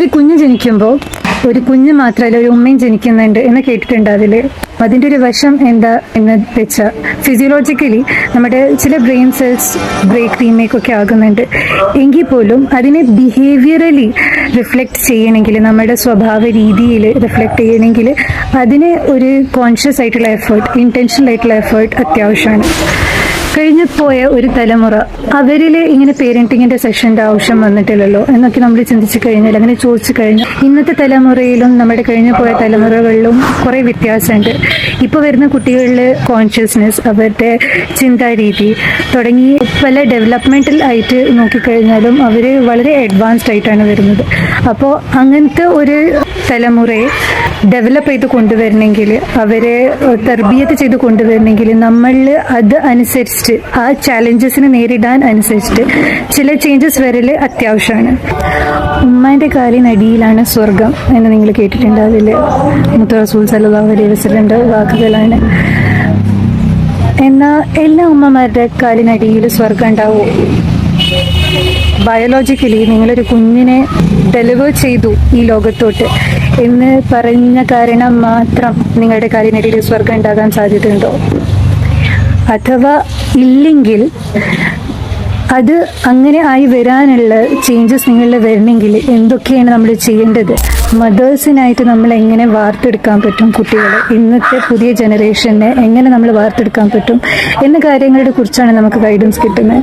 ഒരു കുഞ്ഞ് ജനിക്കുമ്പോൾ ഒരു കുഞ്ഞ് മാത്രമല്ല ഒരു ഉമ്മയും ജനിക്കുന്നുണ്ട് എന്ന് കേട്ടിട്ടുണ്ട് അതിൽ. അതിന്റെ ഒരു വശം എന്താ എന്ന് വെച്ചാൽ ഫിസിയോളജിക്കലി നമ്മുടെ ചില ബ്രെയിൻ സെൽസ് ബ്രേക്ക് റീമേക്ക് ഒക്കെ ആകുന്നുണ്ട്. എങ്കിൽ പോലും അതിനെ ബിഹേവിയറലി റിഫ്ലക്റ്റ് ചെയ്യണമെങ്കിൽ നമ്മുടെ സ്വഭാവ രീതിയിൽ റിഫ്ലക്റ്റ് ചെയ്യണമെങ്കിൽ അതിന് ഒരു കോൺഷ്യസ് ആയിട്ടുള്ള എഫേർട്ട് ഇന്റൻഷനൽ ആയിട്ടുള്ള എഫേർട്ട് അത്യാവശ്യമാണ്. കഴിഞ്ഞു പോയ ഒരു തലമുറ അവരിൽ ഇങ്ങനെ പേരന്റിങ്ങിന്റെ സെഷന്റെ ആവശ്യം വന്നിട്ടില്ലല്ലോ എന്നൊക്കെ നമ്മൾ ചിന്തിച്ചു കഴിഞ്ഞാൽ അങ്ങനെ ചോദിച്ചു കഴിഞ്ഞാൽ ഇന്നത്തെ തലമുറയിലും നമ്മുടെ കഴിഞ്ഞു പോയ തലമുറകളിലും കുറെ വ്യത്യാസമുണ്ട്. ഇപ്പൊ വരുന്ന കുട്ടികളിലെ കോൺഷ്യസ്നെസ് അവരുടെ ചിന്താരീതി തുടങ്ങി പല ഡെവലപ്മെന്റൽ ആയിട്ട് നോക്കിക്കഴിഞ്ഞാലും അവർ വളരെ അഡ്വാൻസ്ഡ് ആയിട്ടാണ് വരുന്നത്. അപ്പോൾ അങ്ങനത്തെ ഒരു തലമുറയെ ഡെവലപ്പ് ചെയ്ത് കൊണ്ടുവരണമെങ്കിൽ അവരെ തർബീയത്ത് ചെയ്ത് കൊണ്ടുവരണമെങ്കിൽ നമ്മളിൽ അത് അനുസരിച്ചിട്ട് ആ ചാലഞ്ചസിനെ നേരിടാൻ അനുസരിച്ചിട്ട് ചില ചേഞ്ചസ് വരൽ അത്യാവശ്യമാണ്. ഉമ്മാന്റെ കാലിനടിയിലാണ് സ്വർഗം എന്ന് നിങ്ങൾ കേട്ടിട്ടുണ്ട് അതിൽ. മുത്ത റസൂൽ സല്ലല്ലാഹു അലൈഹി വാക്കുകളാണ്. എന്നാൽ എല്ലാ ഉമ്മമാരുടെ കാലിനടിയിൽ സ്വർഗം ഉണ്ടാവും. ബയോളജിക്കലി നിങ്ങളൊരു കുഞ്ഞിനെ ഡെലിവർ ചെയ്തു ഈ ലോകത്തോട്ട് എന്ന് പറഞ്ഞ കാരണം മാത്രം നിങ്ങളുടെ കാലിനടിയിൽ സ്വർഗം ഉണ്ടാകാൻ സാധ്യതയുണ്ടോ? അഥവാ ഇല്ലെങ്കിൽ അത് അങ്ങനെ ആയി വരാനുള്ള ചേഞ്ചസ് നിങ്ങളിൽ വരണമെങ്കിൽ എന്തൊക്കെയാണ് നമ്മൾ ചെയ്യേണ്ടത്? മദേഴ്സിനായിട്ട് നമ്മൾ എങ്ങനെ വാർത്തെടുക്കാൻ പറ്റും കുട്ടികളെ? ഇന്നത്തെ പുതിയ ജനറേഷനെ എങ്ങനെ നമ്മൾ വാർത്തെടുക്കാൻ പറ്റും? എന്ന കാര്യങ്ങളെ കുറിച്ചാണ് നമുക്ക് ഗൈഡൻസ് കിട്ടുന്നത്.